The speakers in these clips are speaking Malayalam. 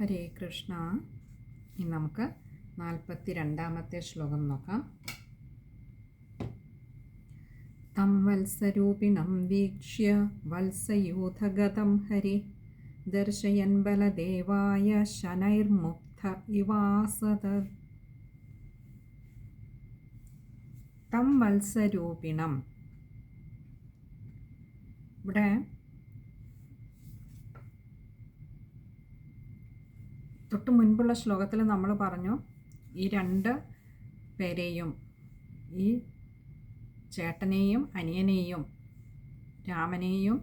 ഹരേ കൃഷ്ണ. ഇനി നമുക്ക് നാൽപ്പത്തി രണ്ടാമത്തെ ശ്ലോകം നോക്കാം. തം വത്സരൂപിണം വീക്ഷ്യ വത്സയൂഥഗതം ഹരി. ദർശയൻ ബലദേവായ ശനൈർമുക്ത ഇവാസത തം വത്സരൂപിണം. ഇവിടെ തൊട്ട് മുൻപുള്ള ശ്ലോകത്തിൽ നമ്മൾ പറഞ്ഞു ഈ രണ്ട് പേരെയും ഈ ചേട്ടനെയും അനിയനെയും രാമനെയും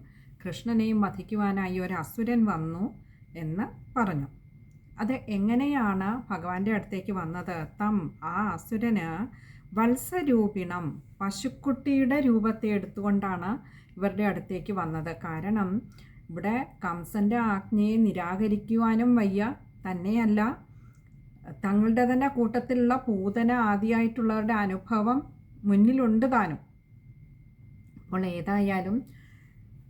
കൃഷ്ണനെയും വധിക്കുവാനായി ഒരു അസുരൻ വന്നു എന്ന് പറഞ്ഞു. അത് എങ്ങനെയാണ് ഭഗവാന്റെ അടുത്തേക്ക് വന്നത്? തം ആ അസുരന് വത്സരൂപിണം പശുക്കുട്ടിയുടെ രൂപത്തെ എടുത്തുകൊണ്ടാണ് ഇവരുടെ അടുത്തേക്ക് വന്നത്. കാരണം ഇവിടെ കംസന്റെ ആജ്ഞയെ നിരാകരിക്കുവാനും വയ്യ തന്നെയല്ല തങ്ങളുടെ തന്നെ കൂട്ടത്തിലുള്ള പൂതന ആദിയായിട്ടുള്ളവരുടെ അനുഭവം മുന്നിലുണ്ട് താനും. അപ്പോൾ ഏതായാലും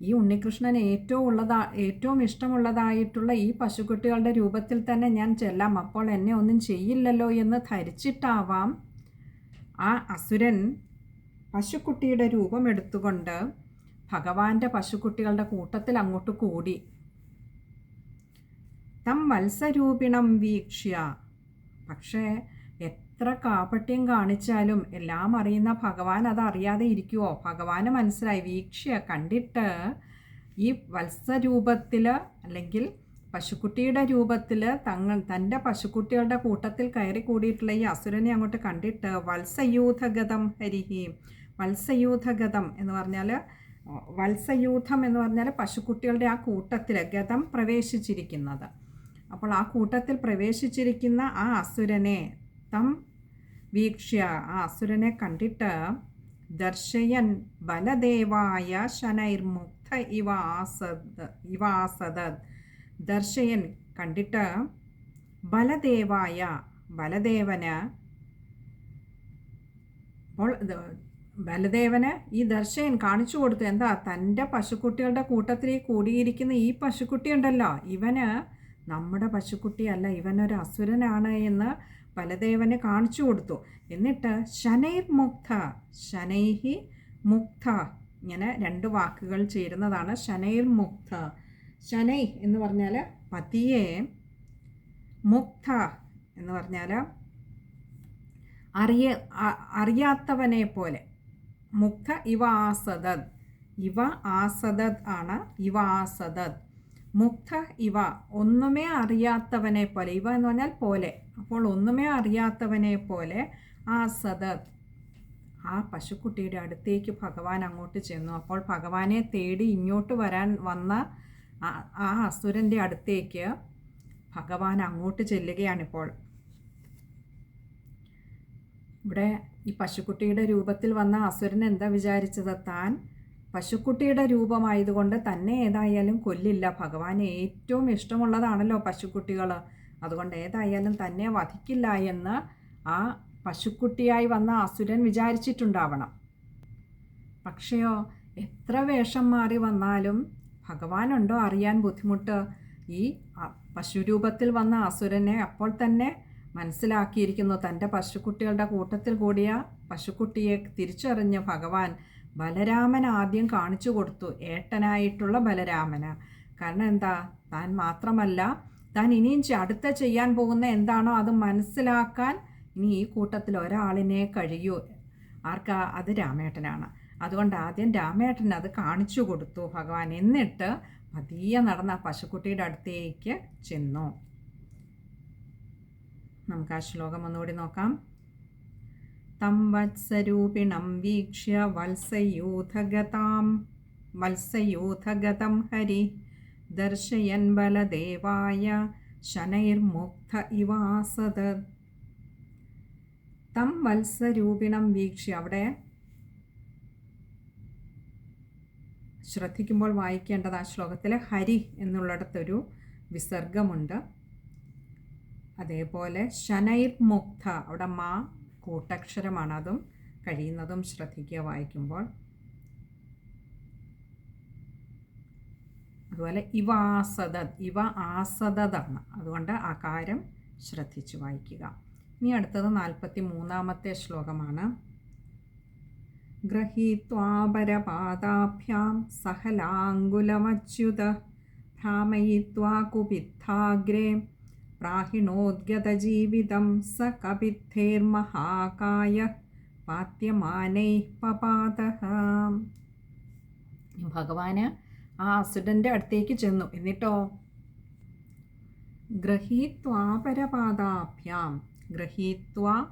ഈ ഉണ്ണികൃഷ്ണൻ ഏറ്റവും ഉള്ളതാ ഏറ്റവും ഇഷ്ടമുള്ളതായിട്ടുള്ള ഈ പശുക്കുട്ടികളുടെ രൂപത്തിൽ തന്നെ ഞാൻ ചെല്ലാം. അപ്പോൾ എന്നെ ഒന്നും ചെയ്യില്ലല്ലോ എന്ന് ധരിച്ചിട്ടാവാം ആ അസുരൻ പശുക്കുട്ടിയുടെ രൂപം എടുത്തുകൊണ്ട് ഭഗവാന്റെ പശുക്കുട്ടികളുടെ കൂട്ടത്തിൽ അങ്ങോട്ട് കൂടി. തം വത്സരൂപിണം വീക്ഷ്യ. പക്ഷേ എത്ര കാപട്യം കാണിച്ചാലും എല്ലാം അറിയുന്ന ഭഗവാൻ അത് അറിയാതെ ഇരിക്കുമോ ഭഗവാന് മനസ്സിലായി. വീക്ഷ്യ കണ്ടിട്ട് ഈ വത്സരൂപത്തിൽ അല്ലെങ്കിൽ പശുക്കുട്ടിയുടെ രൂപത്തിൽ തങ്ങൾ തന്റെ പശുക്കുട്ടികളുടെ കൂട്ടത്തിൽ കയറി കൂടിയിട്ടുള്ള ഈ അസുരനെ അങ്ങോട്ട് കണ്ടിട്ട് വത്സയൂഥഗതം ഹരിഹി. വത്സയൂഥഗതം എന്ന് പറഞ്ഞാൽ വത്സയൂഥം എന്ന് പറഞ്ഞാൽ പശുക്കുട്ടികളുടെ ആ കൂട്ടത്തിൽ ഗതം പ്രവേശിച്ചിരിക്കുന്നത്. അപ്പോൾ ആ കൂട്ടത്തിൽ പ്രവേശിച്ചിരിക്കുന്ന ആ അസുരനെ തം വീക്ഷ്യ. ആ അസുരനെ കണ്ടിട്ട് ദർശയൻ ബലദേവായ ശനൈർമുക്ത ഇവ ആസദ് ഇവ ആസദത് ദർശയൻ കണ്ടിട്ട് ബലദേവായ ബലദേവന് അപ്പോൾ ബലദേവന് ഈ ദർശയൻ കാണിച്ചു കൊടുത്തു. എന്താ? തന്റെ പശുക്കുട്ടികളുടെ കൂട്ടത്തിൽ കൂടിയിരിക്കുന്ന ഈ പശുക്കുട്ടി ഉണ്ടല്ലോ ഇവന് നമ്മുടെ പശുക്കുട്ടിയല്ല ഇവനൊരു അസുരനാണ് എന്ന് ബലദേവന് കാണിച്ചു കൊടുത്തു. എന്നിട്ട് ശനൈർ മുക്ത ശനൈഹി മുക്ത ഇങ്ങനെ രണ്ട് വാക്കുകൾ ചേരുന്നതാണ്. ശനൈർ മുക്ത ശനൈ എന്ന് പറഞ്ഞാൽ പതിയെ മുക്ത എന്ന് പറഞ്ഞാൽ അറിയ അറിയാത്തവനെ പോലെ. മുക്ത ഇവ ആസദത് ഇവ ആസദത് ആണ് ഇവ ആസദത് മുക്ത ഇവ ഒന്നുമേ അറിയാത്തവനെ പോലെ ഇവ എന്ന് പറഞ്ഞാൽ പോലെ. അപ്പോൾ ഒന്നുമേ അറിയാത്തവനെ പോലെ ആ സദത് ആ പശുക്കുട്ടിയുടെ അടുത്തേക്ക് ഭഗവാൻ അങ്ങോട്ട് ചെന്നു. അപ്പോൾ ഭഗവാനെ തേടി ഇങ്ങോട്ട് വരാൻ വന്ന ആ അസുരന്റെ അടുത്തേക്ക് ഭഗവാൻ അങ്ങോട്ട് ചെല്ലുകയാണിപ്പോൾ ഇവിടെ ഈ പശുക്കുട്ടിയുടെ രൂപത്തിൽ വന്ന അസുരൻ എന്താ വിചാരിച്ചത്? താൻ പശുക്കുട്ടിയുടെ രൂപമായതുകൊണ്ട് തന്നെ ഏതായാലും കൊല്ലില്ല. ഭഗവാന് ഏറ്റവും ഇഷ്ടമുള്ളതാണല്ലോ പശുക്കുട്ടികൾ അതുകൊണ്ട് ഏതായാലും തന്നെ വധിക്കില്ല എന്ന് ആ പശുക്കുട്ടിയായി വന്ന അസുരൻ വിചാരിച്ചിട്ടുണ്ടാവണം. പക്ഷെയോ എത്ര വേഷം മാറി വന്നാലും ഭഗവാനുണ്ടോ അറിയാൻ ബുദ്ധിമുട്ട്? ഈ പശുരൂപത്തിൽ വന്ന അസുരനെ അപ്പോൾ തന്നെ മനസ്സിലാക്കിയിരിക്കുന്നു. തന്റെ പശുക്കുട്ടികളുടെ കൂട്ടത്തിൽ കൂടിയ പശുക്കുട്ടിയെ തിരിച്ചറിഞ്ഞ ഭഗവാൻ ബലരാമൻ ആദ്യം കാണിച്ചു കൊടുത്തു ഏട്ടനായിട്ടുള്ള ബലരാമന്. കാരണം എന്താ? താൻ മാത്രമല്ല താൻ ഇനിയും അടുത്ത ചെയ്യാൻ പോകുന്ന എന്താണോ അത് മനസ്സിലാക്കാൻ ഇനി ഈ കൂട്ടത്തിൽ ഒരാളിനെ കഴിയൂ. ആർക്കാ? അത് രാമേട്ടനാണ്. അതുകൊണ്ട് ആദ്യം രാമേട്ടൻ അത് കാണിച്ചു കൊടുത്തു. ഭഗവാൻ എന്നിട്ട് പതിയെ നടന്ന പശുക്കുട്ടിയുടെ അടുത്തേക്ക് ചെന്നു. നമുക്ക് ആ ശ്ലോകം ഒന്നുകൂടി നോക്കാം. തം വത്സരൂപിണം വീക്ഷ്യ വത്സയൂഥഗതാം വത്സയൂഥഗതം ഹരി ദർശയൻ ബലദേവായ ശനൈർമുക്ത ഇവാസത് തം വത്സരൂപിണം വീക്ഷ്യ അവിടെ ശ്രദ്ധിക്കുമ്പോൾ വായിക്കേണ്ടത് ആ ശ്ലോകത്തിൽ ഹരി എന്നുള്ളിടത്തൊരു വിസർഗമുണ്ട്. അതേപോലെ ശനൈർമുക്ത അവിടെ മാ കൂട്ടക്ഷരമാണ് അതും കഴിയുന്നതും ശ്രദ്ധിക്കുക വായിക്കുമ്പോൾ. അതുപോലെ ഇവ ആസദ ഇവ ആസദതാണ്. അതുകൊണ്ട് ആകാരം ശ്രദ്ധിച്ചു വായിക്കുക. ഇനി അടുത്തത് നാൽപ്പത്തി മൂന്നാമത്തെ ശ്ലോകമാണ്. ഗ്രഹീത്വാപരപാദാഭ്യാം സഹലാങ്കുലമച്യുത ഭ്രാമയിത്വാ കുപിത്ഥാഗ്രേ പ്രാഹിണോദ്ഗതജീവിതം സ കപിത്തേർമഹാകായ പാത്യമാനൈ പപാത ഭഗവാന് ആ അസുരന്റെ അടുത്തേക്ക് ചെന്നു. എന്നിട്ടോ? ഗ്രഹീത്വാപരപാദാഭ്യാം ഗ്രഹീത്വ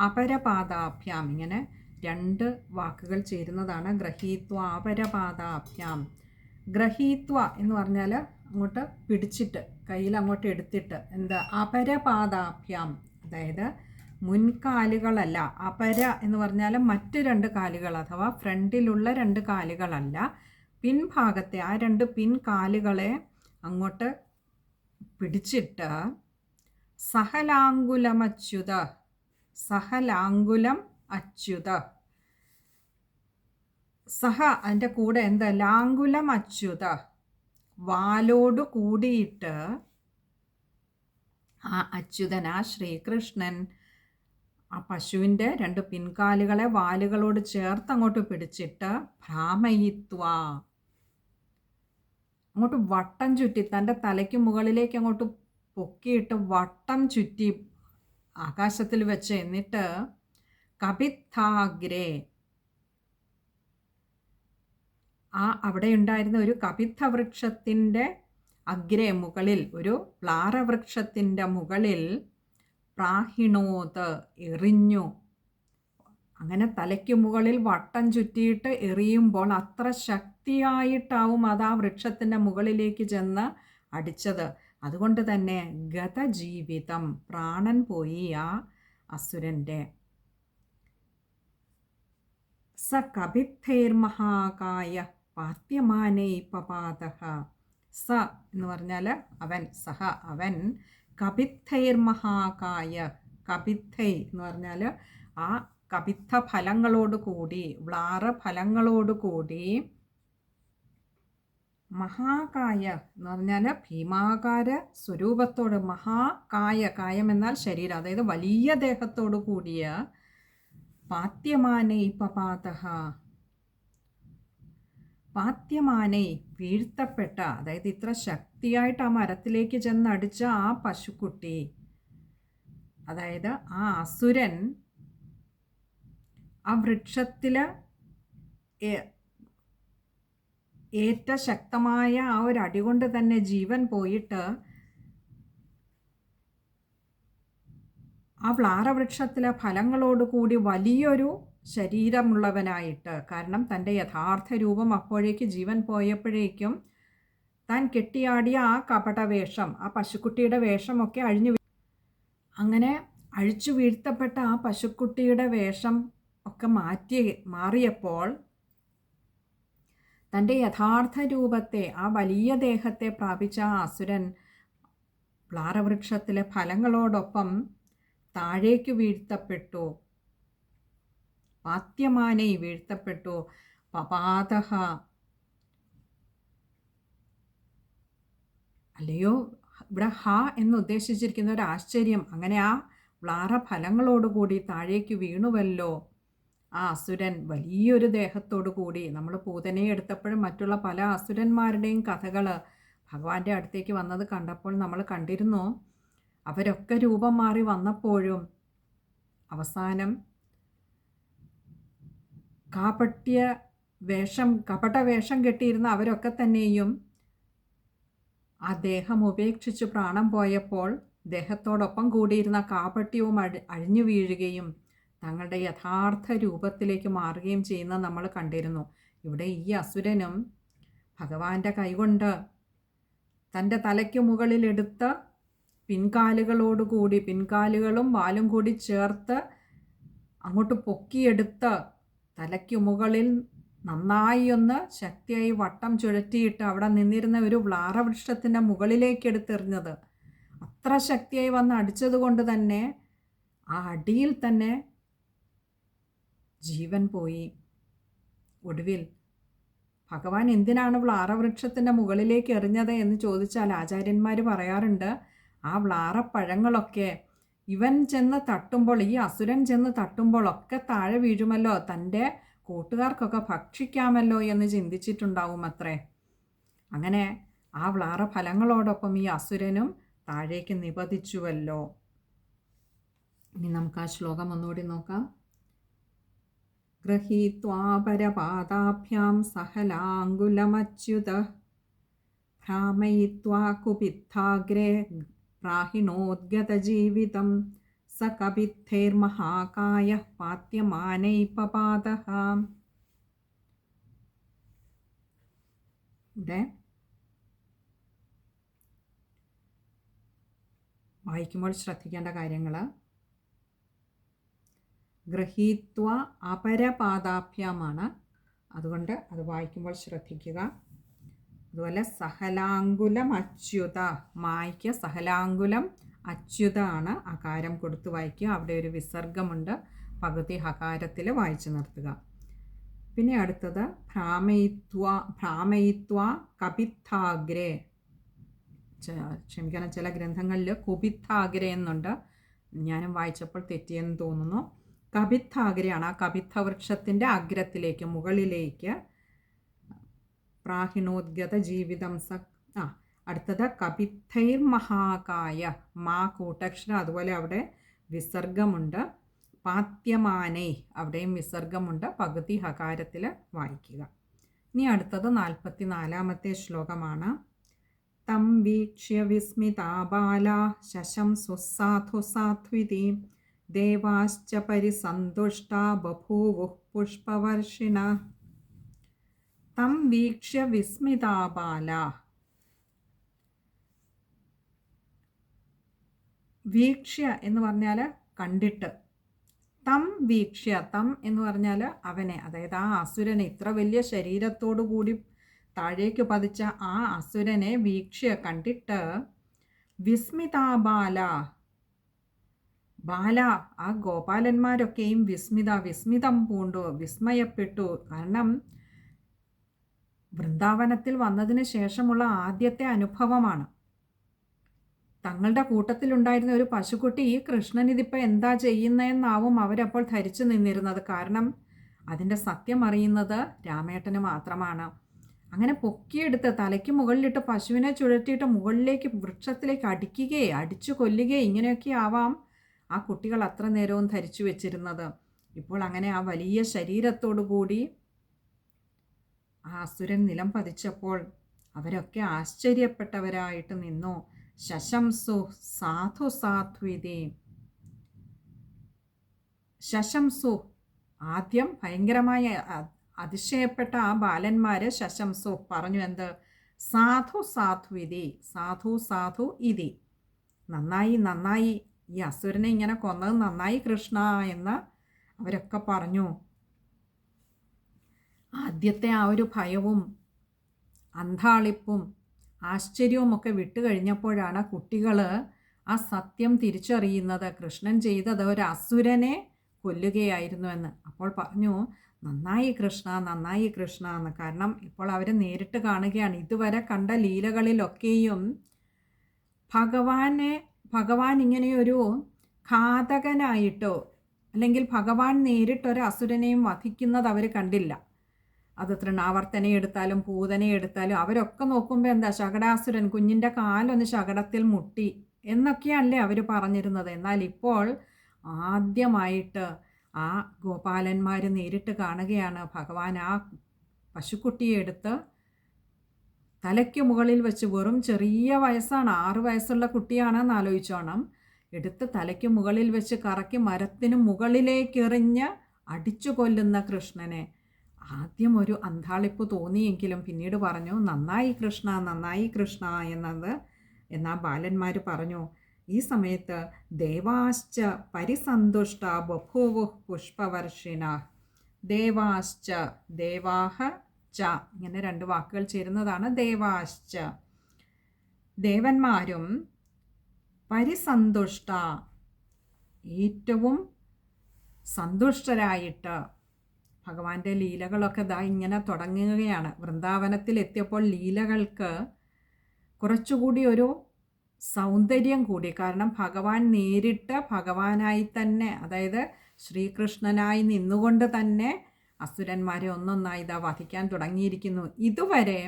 അപരപാദാഭ്യാം. ഇങ്ങനെ രണ്ട് വാക്കുകൾ ചേരുന്നതാണ് ഗ്രഹീത്വ അപരപാദാഭ്യാം ഗ്രഹീത്വ എന്ന് പറഞ്ഞാൽ അങ്ങോട്ട് പിടിച്ചിട്ട് കയ്യിൽ അങ്ങോട്ട് എടുത്തിട്ട് എന്താ? അപരപാദാഭ്യാം. അതായത് മുൻകാലുകളല്ല. അപര എന്ന് പറഞ്ഞാൽ മറ്റ് രണ്ട് കാലുകൾ അഥവാ ഫ്രണ്ടിലുള്ള രണ്ട് കാലുകളല്ല. പിൻഭാഗത്തെ ആ രണ്ട് പിൻകാലുകളെ അങ്ങോട്ട് പിടിച്ചിട്ട് സഹലാങ്കുലമച്യുത സഹലാങ്കുലം അച്യുത. സഹ അതിന്റെ കൂടെ എന്താ? ലാങ്കുലം അച്യുത. വാലോട് കൂടിയിട്ട് ആ അച്യുതൻ ആ ശ്രീകൃഷ്ണൻ ആ പശുവിന്റെ രണ്ട് പിൻകാലുകളെ വാലുകളോട് ചേർത്ത് അങ്ങോട്ട് പിടിച്ചിട്ട് ഭ്രാമയിത്വ. അങ്ങോട്ട് വട്ടം ചുറ്റി തന്റെ തലയ്ക്ക് മുകളിലേക്ക് അങ്ങോട്ട് പൊക്കിയിട്ട് വട്ടം ചുറ്റി ആകാശത്തിൽ വെച്ച് എന്നിട്ട് കപിത്താഗ്രേ ആ അവിടെ ഉണ്ടായിരുന്ന ഒരു കപിത്ത വൃക്ഷത്തിന്റെ അഗ്രേ മുകളിൽ ഒരു പ്ലാറവൃക്ഷത്തിന്റെ മുകളിൽ പ്രാഹിണോത് എറിഞ്ഞു. അങ്ങനെ തലയ്ക്ക് മുകളിൽ വട്ടം ചുറ്റിയിട്ട് എറിയുമ്പോൾ അത്ര ശക്തിയായിട്ടാവും അത് ആ വൃക്ഷത്തിന്റെ മുകളിലേക്ക് ചെന്ന് അടിച്ചത്. അതുകൊണ്ട് തന്നെ ഗതജീവിതം പ്രാണൻ പോയി ആ അസുരന്റെ. സ കപിത്തൈർമഹാകായ പാത്യമാനൈ പപാത. സ എന്ന് പറഞ്ഞാൽ അവൻ സഹ അവൻ കപിത്തൈർ മഹാകായ കപിത്തൈ എന്ന് പറഞ്ഞാൽ ആ കപിത്ത ഫലങ്ങളോട് കൂടി വ്ളാറ ഫലങ്ങളോട് കൂടി മഹാകായ എന്ന് പറഞ്ഞാൽ ഭീമാകാര സ്വരൂപത്തോട് മഹാകായ കായം എന്നാൽ ശരീരം അതായത് വലിയ ദേഹത്തോട് കൂടിയ പാത്യമാനൈ പപാതഃ. പാത്യമാനൈ വീഴ്ത്തപ്പെട്ട അതായത് ഇത്ര ശക്തിയായിട്ട് ആ മരത്തിലേക്ക് ചെന്നടിച്ച ആ പശുക്കുട്ടി അതായത് ആ അസുരൻ ആ വൃക്ഷത്തിൽ ഏറ്റ ശക്തമായ ആ ഒരു അടി കൊണ്ട് തന്നെ ജീവൻ പോയിട്ട് ആ വ്ലാറവൃക്ഷത്തിലെ ഫലങ്ങളോടുകൂടി വലിയൊരു ശരീരമുള്ളവനായിട്ട്. കാരണം തന്റെ യഥാർത്ഥ രൂപം അപ്പോഴേക്ക് ജീവൻ പോയപ്പോഴേക്കും താൻ കെട്ടിയാടിയ ആ കപടവേഷം ആ പശുക്കുട്ടിയുടെ വേഷമൊക്കെ അഴിഞ്ഞു അങ്ങനെ അഴിച്ചു വീഴ്ത്തപ്പെട്ട ആ പശുക്കുട്ടിയുടെ വേഷം ഒക്കെ മാറ്റി മാറിയപ്പോൾ തന്റെ യഥാർത്ഥ രൂപത്തെ ആ വലിയ ദേഹത്തെ പ്രാപിച്ച ആ അസുരൻ പ്ലാറവൃക്ഷത്തിലെ ഫലങ്ങളോടൊപ്പം താഴേക്ക് വീഴ്ത്തപ്പെട്ടു. പാത്യമാനെ വീഴ്ത്തപ്പെട്ടു. പപാതഹ. അല്ലയോ? ഇവിടെ ഹ എന്ന് ഉദ്ദേശിച്ചിരിക്കുന്ന ഒരു ആശ്ചര്യം. അങ്ങനെ ആ വ്ലാറ ഫലങ്ങളോടുകൂടി താഴേക്ക് വീണുവല്ലോ. ആ അസുരൻ വലിയൊരു ദേഹത്തോടു കൂടി. നമ്മൾ പൂതനയെ എടുത്തപ്പോഴും മറ്റുള്ള പല അസുരന്മാരുടെയും കഥകൾ ഭഗവാന്റെ അടുത്തേക്ക് വന്നത് കണ്ടപ്പോൾ നമ്മൾ കണ്ടിരുന്നു. അവരൊക്കെ രൂപം മാറി വന്നപ്പോഴും അവസാനം കാപട്യ വേഷം കപട വേഷം കെട്ടിയിരുന്ന അവരൊക്കെ തന്നെയും ആ ദേഹം ഉപേക്ഷിച്ച് പ്രാണം പോയപ്പോൾ ദേഹത്തോടൊപ്പം കൂടിയിരുന്ന കാപട്യവും അഴി അഴിഞ്ഞു വീഴുകയും തങ്ങളുടെ യഥാർത്ഥ രൂപത്തിലേക്ക് മാറുകയും ചെയ്യുന്ന നമ്മൾ കണ്ടിരുന്നു. ഇവിടെ ഈ അസുരനും ഭഗവാന്റെ കൈകൊണ്ട് തന്റെ തലയ്ക്ക് മുകളിലെടുത്ത പിൻകാലുകളോടുകൂടി പിൻകാലുകളും വാലും കൂടി ചേർത്ത് അങ്ങോട്ട് പൊക്കിയെടുത്ത് തലയ്ക്ക് മുകളിൽ നന്നായി ഒന്ന് ശക്തിയായി വട്ടം ചുഴറ്റിയിട്ട് അവിടെ നിന്നിരുന്ന ഒരു വ്ലാറവൃക്ഷത്തിന്റെ മുകളിലേക്ക് എടുത്തെറിഞ്ഞത്. അത്ര ശക്തിയായി വന്ന് അടിച്ചത് കൊണ്ട് തന്നെ ആ അടിയിൽ തന്നെ ജീവൻ പോയി. ഒടുവിൽ ഭഗവാൻ എന്തിനാണ് വ്ലാറവൃക്ഷത്തിന്റെ മുകളിലേക്ക് എറിഞ്ഞത് എന്ന് ചോദിച്ചാൽ ആചാര്യന്മാർ പറയാറുണ്ട് ആ വ്ളാറപ്പഴങ്ങളൊക്കെ ഇവൻ ചെന്ന് തട്ടുമ്പോൾ ഈ അസുരൻ ചെന്ന് തട്ടുമ്പോഴൊക്കെ താഴെ വീഴുമല്ലോ? തന്റെ കൂട്ടുകാർക്കൊക്കെ ഭക്ഷിക്കാമല്ലോ എന്ന് ചിന്തിച്ചിട്ടുണ്ടാവും അത്രേ അങ്ങനെ ആ വ്ളാറ ഫലങ്ങളോടൊപ്പം ഈ അസുരനും താഴേക്ക് നിപതിച്ചുവല്ലോ. ഇനി നമുക്ക് ആ ശ്ലോകം ഒന്നുകൂടി നോക്കാം. ഗൃഹീത്വാപരപാദാഭ്യാം സഹലാങ്കുലമച്യുത ഭ്രാമയിത്വാ കുപിത്താഗ്രേ प्राहिणोद्गतजीवितं स कपित्थैर्महाकायः पात्यमानैपपातः ഇവിടെ വായിക്കുമ്പോൾ ശ്രദ്ധിക്കേണ്ട കാര്യങ്ങൾ ഗ്രഹീത്വ അപരപാദാഭ്യമാണ് അതുകൊണ്ട് അത് വായിക്കുമ്പോൾ ശ്രദ്ധിക്കുക അതുപോലെ സഹലാങ്കുലം അച്യുത മായ്ക്ക് സഹലാങ്കുലം അച്യുത ആണ് അകാരം കൊടുത്ത് വായിക്കുക. അവിടെ ഒരു വിസർഗമുണ്ട്. പകുതി ഹകാരത്തിൽ വായിച്ചു നിർത്തുക. പിന്നെ അടുത്തത് ഭ്രാമയിത്വ ഭ്രാമയിത്വ കപിത്താഗ്രേ ക്ഷമിക്കണം ചില ഗ്രന്ഥങ്ങളിൽ കുപിത്താഗ്രേ എന്നുണ്ട്. ഞാനും വായിച്ചപ്പോൾ തെറ്റിയെന്ന് തോന്നുന്നു. കപിത്താഗ്രയാണ് ആ കപിത്ത വൃക്ഷത്തിന്റെ അഗ്രത്തിലേക്ക് മുകളിലേക്ക് പ്രാഹിണോദ്ഗത ജീവിതം സ ആ അടുത്തത് കപിത്തൈർ മഹാകായ മാ കൂട്ടക്ഷരം. അതുപോലെ അവിടെ വിസർഗമുണ്ട്. പാത്യമാനൈ അവിടെയും വിസർഗമുണ്ട്. പകുതി ഹകാരത്തിൽ വായിക്കുക. ഇനി അടുത്തത് നാൽപ്പത്തി നാലാമത്തെ ശ്ലോകമാണ്. തം വീക്ഷ്യ വിസ്മിതാബാല ശശം സുസാധു സാധ്വിതി. ദേവാശ്ച പരിസന്തുഷ്ട ബഭൂവുഃ പുഷ്പവർഷിണ. തം വീക്ഷ്യ വിസ്മിതാബാല. വീക്ഷ്യ എന്ന് പറഞ്ഞാൽ കണ്ടിട്ട്. തം വീക്ഷ്യ തം എന്ന് പറഞ്ഞാൽ അവനെ അതായത് ആ അസുരനെ ഇത്ര വലിയ ശരീരത്തോടു കൂടി താഴേക്ക് പതിച്ച ആ അസുരനെ വീക്ഷ്യ കണ്ടിട്ട് വിസ്മിതാബാല. ബാല ആ ഗോപാലന്മാരൊക്കെയും വിസ്മിത വിസ്മിതം പൂണ്ടു വിസ്മയപ്പെട്ടു. കാരണം വൃന്ദാവനത്തിൽ വന്നതിന് ശേഷമുള്ള ആദ്യത്തെ അനുഭവമാണ്. തങ്ങളുടെ കൂട്ടത്തിലുണ്ടായിരുന്ന ഒരു പശുക്കുട്ടി ഈ കൃഷ്ണൻ ഇതിപ്പോൾ എന്താ ചെയ്യുന്നതെന്നാവും അവരപ്പോൾ ധരിച്ചു നിന്നിരുന്നത്. കാരണം അതിന്റെ സത്യം അറിയുന്നത് രാമേട്ടന് മാത്രമാണ്. അങ്ങനെ പൊക്കിയെടുത്ത് തലയ്ക്ക് മുകളിലിട്ട് പശുവിനെ ചുഴറ്റിയിട്ട് മുകളിലേക്ക് വൃക്ഷത്തിലേക്ക് അടിക്കുകയെ അടിച്ചു കൊല്ലുകയെ ഇങ്ങനെയൊക്കെ ആവാം ആ കുട്ടികൾ അത്ര നേരവും ധരിച്ചു വെച്ചിരുന്നത്. ഇപ്പോൾ അങ്ങനെ ആ വലിയ ശരീരത്തോടു കൂടി ആ അസുരൻ നിലം പതിച്ചപ്പോൾ അവരൊക്കെ ആശ്ചര്യപ്പെട്ടവരായിട്ട് നിന്നു. ശശംസു സാധു സാധ്വിതി ശശംസു ആദ്യം ഭയങ്കരമായ അതിശയപ്പെട്ട ആ ബാലന്മാര് ശശംസു പറഞ്ഞു എന്ത്? സാധു സാധ്വിതി സാധു സാധു ഇതി. നന്നായി നന്നായി ഈ അസുരനെ ഇങ്ങനെ കൊന്നത് നന്നായി കൃഷ്ണ എന്ന് അവരൊക്കെ പറഞ്ഞു. ആദ്യത്തെ ആ ഒരു ഭയവും അന്താളിപ്പും ആശ്ചര്യവുമൊക്കെ വിട്ടുകഴിഞ്ഞപ്പോഴാണ് കുട്ടികൾ ആ സത്യം തിരിച്ചറിയുന്നത്. കൃഷ്ണൻ ചെയ്തത് ഒരു അസുരനെ കൊല്ലുകയായിരുന്നു എന്ന് അപ്പോൾ പറഞ്ഞു നന്നായി കൃഷ്ണ നന്നായി കൃഷ്ണ എന്ന്. കാരണം ഇപ്പോൾ അവർ നേരിട്ട് കാണുകയാണ്. ഇതുവരെ കണ്ട ലീലകളിലൊക്കെയും ഭഗവാനെ ഭഗവാൻ ഇങ്ങനെയൊരു ഘാതകനായിട്ടോ അല്ലെങ്കിൽ ഭഗവാൻ നേരിട്ടൊരു അസുരനെയും വധിക്കുന്നത് അവർ കണ്ടില്ല. അത് തൃണാവർത്തനെ എടുത്താലും പൂതനെ എടുത്താലും അവരൊക്കെ നോക്കുമ്പോൾ എന്താ ശകടാസുരൻ കുഞ്ഞിന്റെ കാലൊന്ന് ശകടത്തിൽ മുട്ടി എന്നൊക്കെയല്ലേ അവർ പറഞ്ഞിരുന്നത്. എന്നാൽ ഇപ്പോൾ ആദ്യമായിട്ട് ആ ഗോപാലന്മാർ നേരിട്ട് കാണുകയാണ്. ഭഗവാൻ ആ പശുക്കുട്ടിയെ എടുത്ത് തലയ്ക്ക് മുകളിൽ വെച്ച് വെറും ചെറിയ വയസ്സാണ് ആറ് വയസ്സുള്ള കുട്ടിയാണെന്ന് ആലോചിച്ചോണം. എടുത്ത് തലയ്ക്ക് മുകളിൽ വെച്ച് കറക്കി മരത്തിന് മുകളിലേക്ക് എറിഞ്ഞ് അടിച്ചു കൊല്ലുന്ന കൃഷ്ണനെ. ആദ്യം ഒരു അന്താളിപ്പ് തോന്നിയെങ്കിലും പിന്നീട് പറഞ്ഞു നന്നായി കൃഷ്ണ നന്നായി കൃഷ്ണ എന്നത്. എന്നാ ബാലന്മാർ പറഞ്ഞു ഈ സമയത്ത് ദേവാശ്ച പരിസന്തുഷ്ട ബഭൂവു പുഷ്പവർഷിണ ദേവാശ്ച ദേവാഹ ച ഇങ്ങനെ രണ്ട് വാക്കുകൾ ചേരുന്നതാണ്. ദേവാശ്ച. ദേവന്മാരും പരിസന്തുഷ്ട ഏറ്റവും സന്തുഷ്ടരായിട്ട് ഭഗവാന്റെ ലീലകളൊക്കെ ദാ ഇങ്ങനെ തുടങ്ങുകയാണ്. വൃന്ദാവനത്തിൽ എത്തിയപ്പോൾ ലീലകൾക്ക് കുറച്ചുകൂടി ഒരു സൗന്ദര്യം കൂടി. കാരണം ഭഗവാൻ നേരിട്ട് ഭഗവാനായി തന്നെ അതായത് ശ്രീകൃഷ്ണനായി നിന്നുകൊണ്ട് തന്നെ അസുരന്മാരെ ഒന്നൊന്നായി ഇതാ വധിക്കാൻ തുടങ്ങിയിരിക്കുന്നു. ഇതുവരെ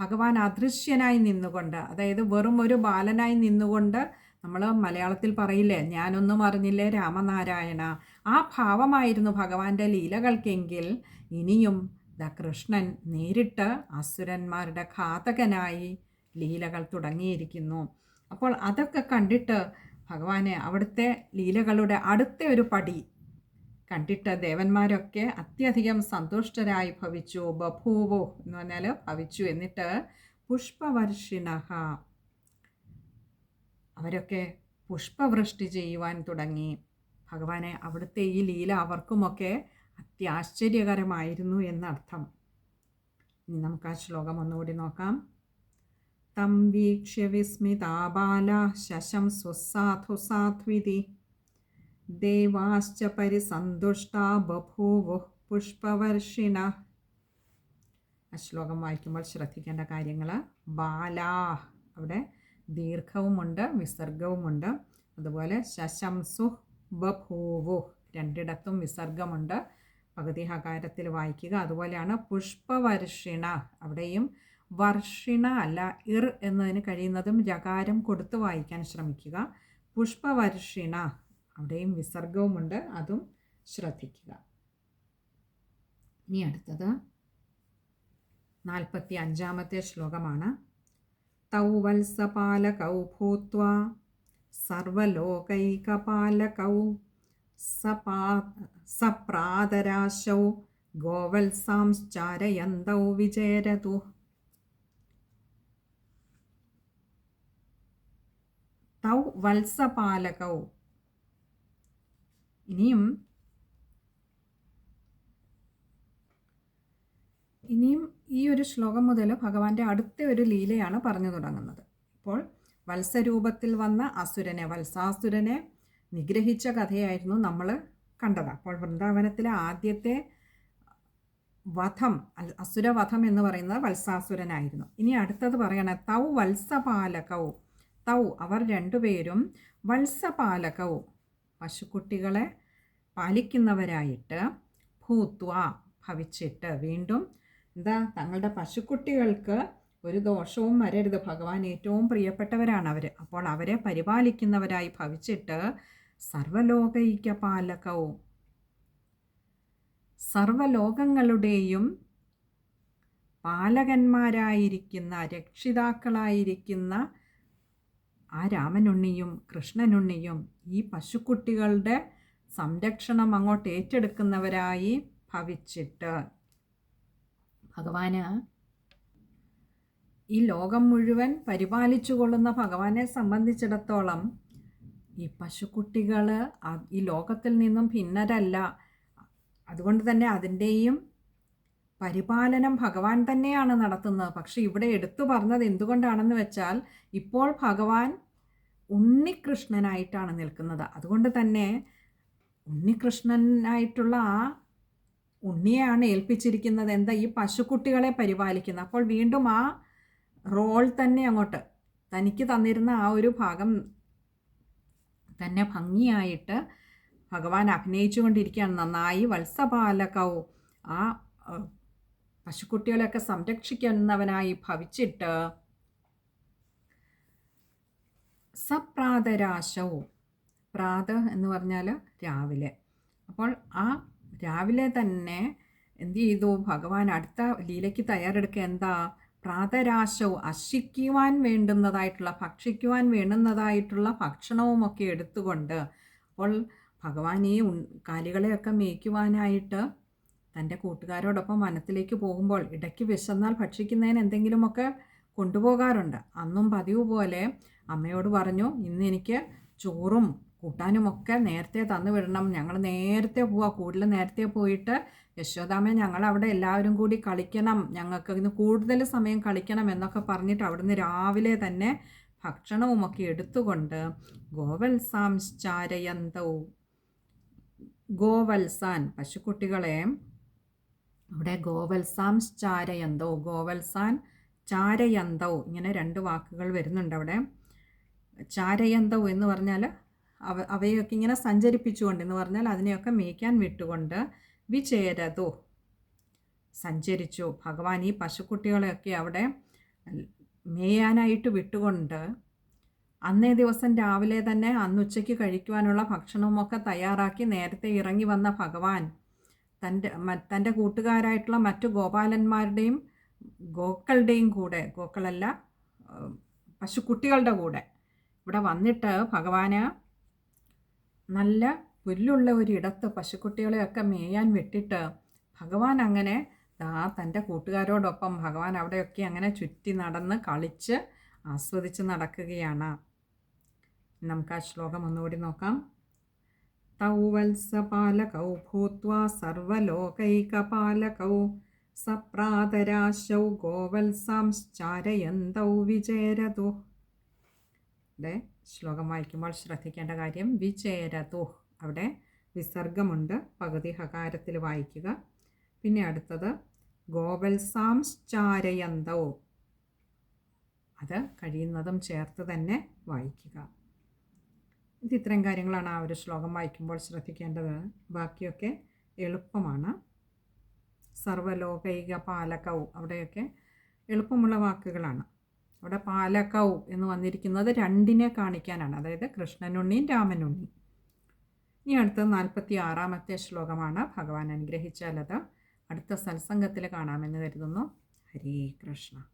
ഭഗവാൻ അദൃശ്യനായി നിന്നുകൊണ്ട് അതായത് വെറും ഒരു ബാലനായി നിന്നുകൊണ്ട് നമ്മൾ മലയാളത്തിൽ പറയില്ലേ ഞാനൊന്നും അറിഞ്ഞില്ലേ രാമനാരായണ? ആ ഭാവമായിരുന്നു ഭഗവാന്റെ ലീലകൾക്കെങ്കിൽ ഇനിയും ദ കൃഷ്ണൻ നേരിട്ട് അസുരന്മാരുടെ ഘാതകനായി ലീലകൾ തുടങ്ങിയിരിക്കുന്നു. അപ്പോൾ അതൊക്കെ കണ്ടിട്ട് ഭഗവാനെ അവിടുത്തെ ലീലകളുടെ അടുത്ത ഒരു പടി കണ്ടിട്ട് ദേവന്മാരൊക്കെ അത്യധികം സന്തുഷ്ടരായി ഭവിച്ചു. ബഭൂവോ എന്ന് പറഞ്ഞാൽ ഭവിച്ചു. എന്നിട്ട് പുഷ്പവർഷിണഹ അവരൊക്കെ പുഷ്പവൃഷ്ടി ചെയ്യുവാൻ തുടങ്ങി. ഭഗവാനെ അവിടുത്തെ ഈ ലീല അവർക്കുമൊക്കെ അത്യാശ്ചര്യകരമായിരുന്നു എന്നർത്ഥം. ഇനി നമുക്ക് ആ ശ്ലോകം ഒന്നുകൂടി നോക്കാം. തം വീക്ഷ്യ വിസ്മിതാബാല ശശം സ്വസാധു സാധ്വിതി ദേവാശ്ച പരിസന്തുഷ്ടാ ബഭൂവു പുഷ്പവർഷിണ. ആ ശ്ലോകം വായിക്കുമ്പോൾ ശ്രദ്ധിക്കേണ്ട കാര്യങ്ങൾ ബാലാ. അവിടെ ദീർഘവുമുണ്ട് വിസർഗവുമുണ്ട്. അതുപോലെ ശശംസു ബഭൂവു. രണ്ടിടത്തും വിസർഗമുണ്ട്. പകുതി ഹകാരത്തിൽ വായിക്കുക. അതുപോലെയാണ് പുഷ്പവർഷിണ. അവിടെയും വർഷിണ അല്ല ഇർ എന്നതിന് കഴിയുന്നതും ജകാരം കൊടുത്ത് വായിക്കാൻ ശ്രമിക്കുക. പുഷ്പവർഷിണ. അവിടെയും വിസർഗവുമുണ്ട്. അതും ശ്രദ്ധിക്കുക. ഇനി അടുത്തത്. നാൽപ്പത്തി അഞ്ചാമത്തെ ശ്ലോകമാണ്. തൗ വത്സപാലകൗ ഭൂത്വാ സർവലോകൈകപാലകൗ സപാ സപ്രാതരാശൗ ഗോവത്സാംശ്ചാരയന്തൗ വിജയരതു തൗ വത്സപാലകൗ. ഇനിയും ഇനിയും ഈ ഒരു ശ്ലോകം മുതൽ ഭഗവാന്റെ അടുത്ത ഒരു ലീലയാണ് പറഞ്ഞു തുടങ്ങുന്നത്. ഇപ്പോൾ വത്സരൂപത്തിൽ വന്ന അസുരനെ വത്സാസുരനെ നിഗ്രഹിച്ച കഥയായിരുന്നു നമ്മൾ കണ്ടത്. അപ്പോൾ വൃന്ദാവനത്തിലെ ആദ്യത്തെ വധം അസുരവധം എന്ന് പറയുന്നത് വത്സാസുരനായിരുന്നു. ഇനി അടുത്തത് പറയണ തൗ വത്സപാലകൗ. തൗ അവർ രണ്ടുപേരും വത്സപാലകൗ. പശുക്കുട്ടികളെ പാലിക്കുന്നവരായിട്ട് ഭൂത്വ ഭവിച്ചിട്ട് വീണ്ടും എന്താ തങ്ങളുടെ പശുക്കുട്ടികൾക്ക് ഒരു ദോഷവും വരരുത്. ഭഗവാൻ ഏറ്റവും പ്രിയപ്പെട്ടവരാണ് അവർ അപ്പോൾ അവരെ പരിപാലിക്കുന്നവരായി ഭവിച്ചിട്ട് സർവലോകൈക്യ പാലകവും സർവലോകങ്ങളുടെയും പാലകന്മാരായിരിക്കുന്ന രക്ഷിതാക്കളായിരിക്കുന്ന ആ രാമനുണ്ണിയും കൃഷ്ണനുണ്ണിയും ഈ പശുക്കുട്ടികളുടെ സംരക്ഷണം അങ്ങോട്ട് ഏറ്റെടുക്കുന്നവരായി ഭവിച്ചിട്ട് ഭഗവാന് ഈ ലോകം മുഴുവൻ പരിപാലിച്ചു കൊള്ളുന്ന ഭഗവാനെ സംബന്ധിച്ചിടത്തോളം ഈ പശുക്കുട്ടികൾ ഈ ലോകത്തിൽ നിന്നും ഭിന്നരല്ല. അതുകൊണ്ട് തന്നെ അതിന്റെയും പരിപാലനം ഭഗവാൻ തന്നെയാണ് നടത്തുന്നത്. പക്ഷേ ഇവിടെ എടുത്തു പറഞ്ഞത് എന്തുകൊണ്ടാണെന്ന് വെച്ചാൽ ഇപ്പോൾ ഭഗവാൻ ഉണ്ണികൃഷ്ണനായിട്ടാണ് നിൽക്കുന്നത്. അതുകൊണ്ട് തന്നെ ഉണ്ണികൃഷ്ണനായിട്ടുള്ള ആ ഉണ്ണിയെയാണ് ഏൽപ്പിച്ചിരിക്കുന്നത്. എന്താ? ഈ പശുക്കുട്ടികളെ പരിപാലിക്കുന്നത്. അപ്പോൾ വീണ്ടും ആ റോൾ തന്നെ അങ്ങോട്ട്. തനിക്ക് തന്നിരുന്ന ആ ഒരു ഭാഗം തന്നെ ഭംഗിയായിട്ട് ഭഗവാൻ അഭിനയിച്ചു കൊണ്ടിരിക്കുകയാണ്. നന്നായി വത്സപാലകവും ആ പശുക്കുട്ടികളെയൊക്കെ സംരക്ഷിക്കുന്നവനായി ഭവിച്ചിട്ട് സപ്രാതരാശവും പ്രാത എന്ന് പറഞ്ഞാൽ രാവിലെ. അപ്പോൾ ആ രാവിലെ തന്നെ എന്ത് ചെയ്തു? ഭഗവാൻ അടുത്ത ലീലയ്ക്ക് തയ്യാറെടുക്കുക. എന്താ? പ്രാതരാശവും അശിക്കുവാൻ വേണ്ടുന്നതായിട്ടുള്ള ഭക്ഷിക്കുവാൻ വേണ്ടുന്നതായിട്ടുള്ള ഭക്ഷണവുമൊക്കെ എടുത്തുകൊണ്ട് അപ്പോൾ ഭഗവാൻ ഈ കാലികളെയൊക്കെ മേയ്ക്കുവാനായിട്ട് തന്റെ കൂട്ടുകാരോടൊപ്പം വനത്തിലേക്ക് പോകുമ്പോൾ ഇടയ്ക്ക് വിശന്നാൽ ഭക്ഷിക്കുന്നതിന് എന്തെങ്കിലുമൊക്കെ കൊണ്ടുപോകാറുണ്ട്. അന്നും പതിവ് പോലെ അമ്മയോട് പറഞ്ഞു ഇന്ന് എനിക്ക് ചോറും കൂട്ടാനുമൊക്കെ നേരത്തെ തന്നു വിടണം. ഞങ്ങൾ നേരത്തെ പോവാം. കൂടുതൽ നേരത്തെ പോയിട്ട് യശോദാമ്മ ഞങ്ങൾ അവിടെ എല്ലാവരും കൂടി കളിക്കണം. ഞങ്ങൾക്ക് ഇന്ന് കൂടുതൽ സമയം കളിക്കണം എന്നൊക്കെ പറഞ്ഞിട്ട് അവിടുന്ന് രാവിലെ തന്നെ ഭക്ഷണവുമൊക്കെ എടുത്തുകൊണ്ട് ഗോവത്സാംശ്ചാരയന്തവും ഗോവത്സാൻ പശുക്കുട്ടികളെ അവിടെ ഗോവത്സാംശ്ചാരയന്തോ ഗോവത്സാൻ ചാരയന്തോ ഇങ്ങനെ രണ്ട് വാക്കുകൾ വരുന്നുണ്ട് അവിടെ. ചാരയന്തവും എന്ന് പറഞ്ഞാൽ അവ അവയൊക്കെ ഇങ്ങനെ സഞ്ചരിപ്പിച്ചുകൊണ്ട് എന്ന് പറഞ്ഞാൽ അതിനെയൊക്കെ മേയ്ക്കാൻ വിട്ടുകൊണ്ട് വിചേരതു സഞ്ചരിച്ചു. ഭഗവാൻ ഈ പശുക്കുട്ടികളെയൊക്കെ അവിടെ മേയാനായിട്ട് വിട്ടുകൊണ്ട് അന്നേ ദിവസം രാവിലെ തന്നെ അന്നുച്ചയ്ക്ക് കഴിക്കുവാനുള്ള ഭക്ഷണവുമൊക്കെ തയ്യാറാക്കി നേരത്തെ ഇറങ്ങി വന്ന ഭഗവാൻ തന്റെ തന്റെ കൂട്ടുകാരായിട്ടുള്ള മറ്റു ഗോപാലന്മാരുടെയും ഗോക്കളുടെയും കൂടെ ഗോക്കളല്ല പശുക്കുട്ടികളുടെ കൂടെ ഇവിടെ വന്നിട്ട് ഭഗവാന് നല്ല പുല്ലുള്ള ഒരിടത്ത് പശുക്കുട്ടികളെയൊക്കെ മേയാൻ വിട്ടിട്ട് ഭഗവാൻ അങ്ങനെ ദാ തന്റെ കൂട്ടുകാരോടൊപ്പം ഭഗവാൻ അവിടെയൊക്കെ അങ്ങനെ ചുറ്റി നടന്ന് കളിച്ച് ആസ്വദിച്ച് നടക്കുകയാണ്. നമുക്ക് ആ ശ്ലോകം ഒന്നുകൂടി നോക്കാം. തൗ വത്സപാലകൗ ഭൂത്വാ സർവലോകൈകപാലകൗ സപ്രാതരാശൗ ഗോവത്സാംശ്ചാരയന്തൗ വിജയരതു ഇവിടെ ശ്ലോകം വായിക്കുമ്പോൾ ശ്രദ്ധിക്കേണ്ട കാര്യം വിചേരതു അവിടെ വിസർഗമുണ്ട്. പകുതി ഹകാരത്തിൽ വായിക്കുക. പിന്നെ അടുത്തത് ഗോവൽസാംശ്ചാരയന്തോ. അത് കഴിയുന്നതും ചേർത്ത് തന്നെ വായിക്കുക. ഇത് ഇത്രയും കാര്യങ്ങളാണ് ആ ഒരു ശ്ലോകം വായിക്കുമ്പോൾ ശ്രദ്ധിക്കേണ്ടത്. ബാക്കിയൊക്കെ എളുപ്പമാണ്. സർവലോകൈക പാലകൗ. അവിടെയൊക്കെ എളുപ്പമുള്ള വാക്കുകളാണ്. അവിടെ പാലകൗ എന്ന് വന്നിരിക്കുന്നത് രണ്ടിനെ കാണിക്കാനാണ്. അതായത് കൃഷ്ണനുണ്ണിയും രാമനുണ്ണിയും. ഇനി അടുത്ത നാൽപ്പത്തി ആറാമത്തെ ശ്ലോകമാണ്. ഭഗവാൻ അനുഗ്രഹിച്ചാലത് അടുത്ത സത്സംഗത്തിൽ കാണാമെന്ന് കരുതുന്നു. ഹരേ കൃഷ്ണ.